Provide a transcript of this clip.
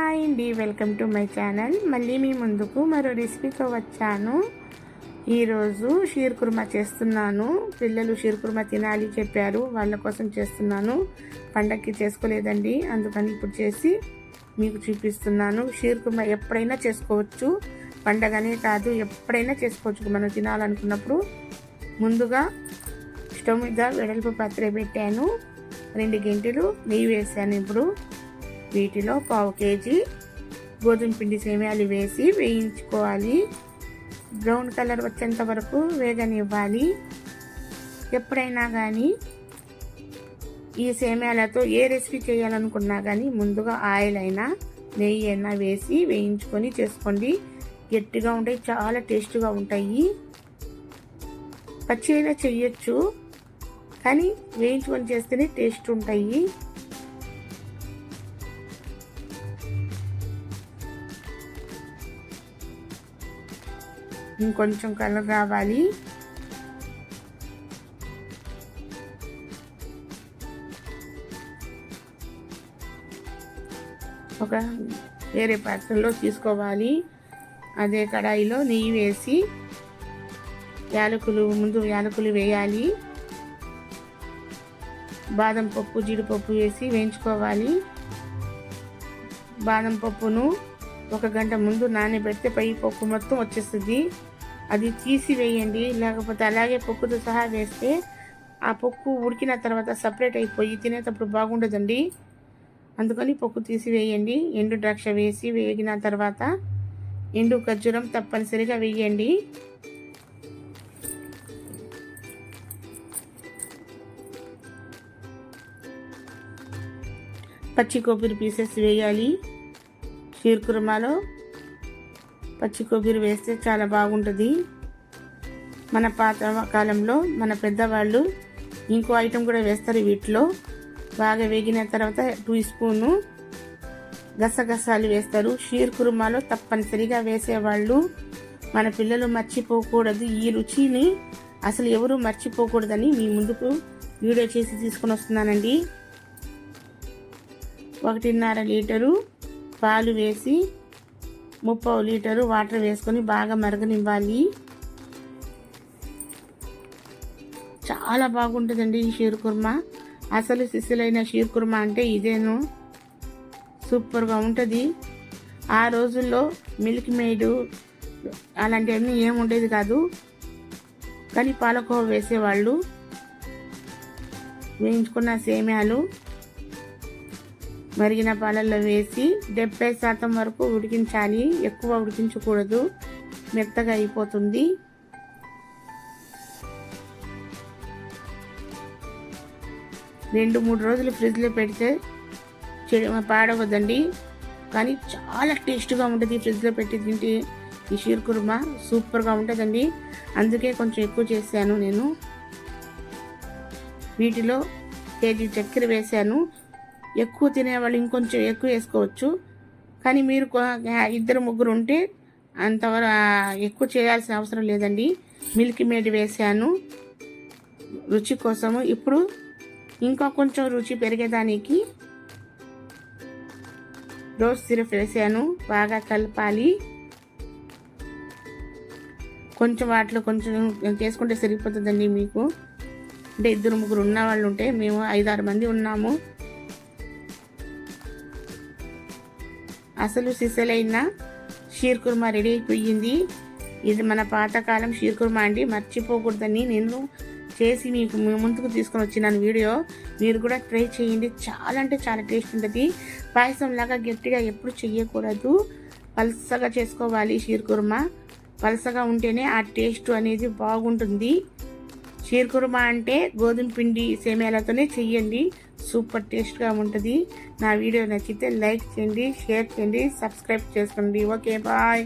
Hi అండి welcome to my channel. మళ్ళీ మీ ముందుకు మరో రెసిపీతో వచ్చాను. ఈరోజు షీర్ కుర్మా చేస్తున్నాను. పిల్లలు షీర్ కుర్మా తినాలి చెప్పారు. వాళ్ళ కోసం చేస్తున్నాను. పండక్కి చేసుకోలేదండి. అందుకని ఇప్పుడు చేసి మీకు చూపిస్తున్నాను. షీర్ కుర్మా ఎప్పుడైనా చేసుకోవచ్చు. పండగనే కాదు ఎప్పుడైనా చేసుకోవచ్చు. మనం తినాలనుకున్నప్పుడు ముందుగా స్టవ్ మీద వెడల్పు పాత్ర పెట్టాను. రెండు గంటలు నెయ్యి వేసాను ఇప్పుడు. వీటిలో పావు కేజీ గోధుమ పిండి సేమ్యాలు వేసి వేయించుకోవాలి. బ్రౌన్ కలర్ వచ్చేంత వరకు వేగనివ్వాలి. ఎప్పుడైనా కానీ ఈ సేమ్యాలతో ఏ రెసిపీ చేయాలనుకున్నా కానీ ముందుగా ఆయిల్ అయినా నెయ్యి అయినా వేసి వేయించుకొని చేసుకోండి. గట్టిగా ఉంటాయి చాలా టేస్ట్గా ఉంటాయి. పచ్చి అయినా చెయ్యొచ్చు. కానీ వేయించుకొని చేస్తేనే టేస్ట్ ఉంటాయి. ఇంకొంచెం కలర్ రావాలి ఒక వేరే పాత్రలో తీసుకోవాలి. అదే కడాయిలో నెయ్యి వేసి యాలకులు ముందు యాలకులు వేయాలి. బాదం పప్పు జీడిపప్పు వేసి వేయించుకోవాలి. బాదం పప్పును ఒక గంట ముందు నానబెడితే పై పొక్కు మొత్తం వచ్చేస్తుంది. అది తీసివేయండి లేకపోతే అలాగే పొక్కుతో సహా వేస్తే ఆ పొక్కు ఉడికిన తర్వాత సపరేట్ అయిపోయి తినేటప్పుడు బాగుండదండి. అందుకని పొక్కు తీసివేయండి ఎండు ద్రాక్ష వేసి వేగిన తర్వాత ఎండు ఖర్జూరం తప్పనిసరిగా వేయండి. పచ్చి కొబ్బరి పీసెస్ వేయాలి. షీర్ కుర్మాలో పచ్చి కొబ్బరి వేస్తే చాలా బాగుంటుంది. మన పాత కాలంలో మన పెద్దవాళ్ళు ఇంకో ఐటెం కూడా వేస్తారు వీటిలో. బాగా వేగిన తర్వాత టూ స్పూను గసగసాలు వేస్తారు. షీర్ కుర్మాలో తప్పనిసరిగా వేసేవాళ్ళు. మన పిల్లలు మర్చిపోకూడదు. ఈ రుచిని అసలు ఎవరు మర్చిపోకూడదని మీ ముందుకు వీడియో చేసి తీసుకొని వస్తున్నానండి. ఒకటిన్నర లీటరు పాలు వేసి ముప్పై లీటరు వాటర్ వేసుకొని బాగా మరగనివ్వాలి. చాలా బాగుంటుందండి ఈ షీర్ కుర్మా. అసలు సిసిలైన షీర్ కుర్మా అంటే ఇదేను. సూపర్గా ఉంటుంది. ఆ రోజుల్లో మిల్క్ మేడ్ అలాంటివన్నీ ఏముండేది కాదు. కానీ పాలకోవ వేసేవాళ్ళు. వేయించుకున్న సేమ్యాలు మరిగిన పాలల్లో వేసి డెబ్బై శాతం వరకు ఉడికించాలి. ఎక్కువ ఉడికించకూడదు. మెత్తగా అయిపోతుంది. రెండు మూడు రోజులు ఫ్రిడ్జ్లో పెడితే పాడవద్దండి కానీ చాలా టేస్ట్గా ఉంటుంది ఫ్రిడ్జ్లో పెట్టి తింటే. ఈ షీర్ కుర్మా సూపర్గా ఉంటుందండి. అందుకే కొంచెం ఎక్కువ చేశాను నేను. వీటిలో కేజీ చక్కెర వేశాను. ఎక్కువ తినేవాళ్ళు ఇంకొంచెం ఎక్కువ వేసుకోవచ్చు. కానీ మీరు ఇద్దరు ముగ్గురు ఉంటే అంతవరకు ఎక్కువ చేయాల్సిన అవసరం లేదండి. మిల్క్ మేడ్ వేసాను. రుచి కోసము. ఇప్పుడు ఇంకా కొంచెం రుచి పెరిగేదానికి రోజ్ సిరప్ వేసాను. బాగా కలపాలి. కొంచెం వాటిలో కొంచెం చేసుకుంటే సరిపోతుందండి మీకు. అంటే ఇద్దరు ముగ్గురు ఉన్న వాళ్ళు ఉంటే మేము ఐదారు మంది ఉన్నాము. అసలు సిసలైన షీర్ కుర్మా రెడీ అయిపోయింది. ఇది మన పాతకాలం షీర్ కుర్మా అండి. మర్చిపోకూడదని నేను చేసి మీకు ముందుకు తీసుకొని వచ్చినాను వీడియో. మీరు కూడా ట్రై చేయండి. చాలా అంటే చాలా టేస్ట్ ఉంటుంది. పాయసం లాగా గట్టిగా ఎప్పుడు చేయకూడదు పలసగా చేసుకోవాలి షీర్ కుర్మా. పలసగా ఉంటేనే ఆ టేస్ట్ అనేది బాగుంటుంది. షీర్ కుర్మా అంటే గోధుమ పిండి సేమ్యాలతోనే చెయ్యండి. సూపర్ టేస్ట్గా ఉంటుంది. నా వీడియో నచ్చితే లైక్ చేయండి షేర్ చేయండి సబ్స్క్రైబ్ చేసుకోండి. Okay bye.